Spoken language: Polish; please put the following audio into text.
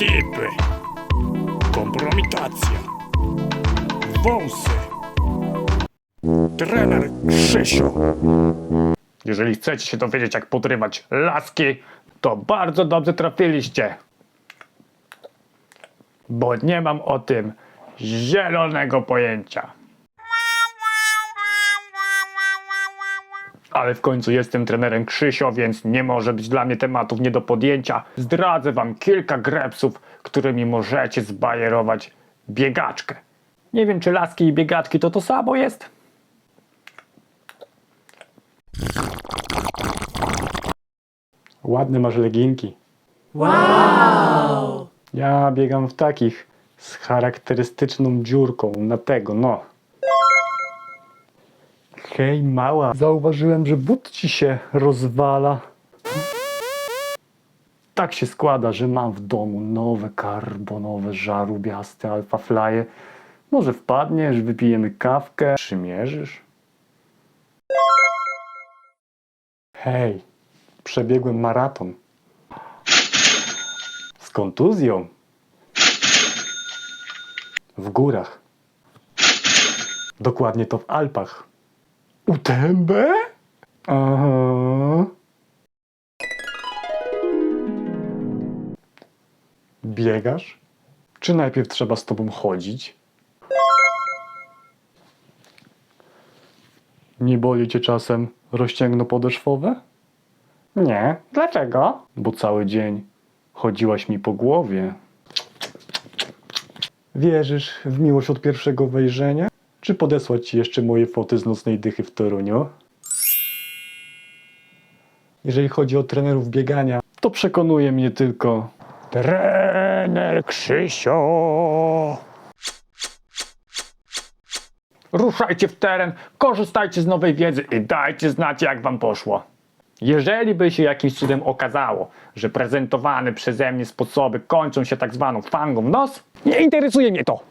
typy. Kompromitacja. Wąsy. Trener Krzysiu. Jeżeli chcecie się dowiedzieć, jak podrywać laski, to bardzo dobrze trafiliście. Bo nie mam o tym zielonego pojęcia. Ale w końcu jestem trenerem Krzysio, więc nie może być dla mnie tematów nie do podjęcia. Zdradzę wam kilka grepsów, którymi możecie zbajerować biegaczkę. Nie wiem, czy laski i biegaczki to to samo jest? Ładne masz leginki. Wow! Ja biegam w takich z charakterystyczną dziurką na tego, no. Hej, mała. Zauważyłem, że but ci się rozwala. Tak się składa, że mam w domu nowe karbonowe żarubiaste alfaflaje. Może wpadniesz, wypijemy kawkę, przymierzysz? Hej, przebiegłem maraton. Z kontuzją. W górach. Dokładnie to w Alpach. UTMB? Aha. Biegasz? Czy najpierw trzeba z tobą chodzić? Nie boli cię czasem rozcięgno podeszwowe? Nie. Dlaczego? Bo cały dzień chodziłaś mi po głowie. Wierzysz w miłość od pierwszego wejrzenia? Czy podesłać ci jeszcze moje foty z nocnej dychy w Toruniu? Jeżeli chodzi o trenerów biegania, to przekonuje mnie tylko trener Krzysio. Ruszajcie w teren, korzystajcie z nowej wiedzy i dajcie znać, jak wam poszło. Jeżeli by się jakimś cudem okazało, że prezentowane przeze mnie sposoby kończą się tak zwaną fangą w nos, nie interesuje mnie to.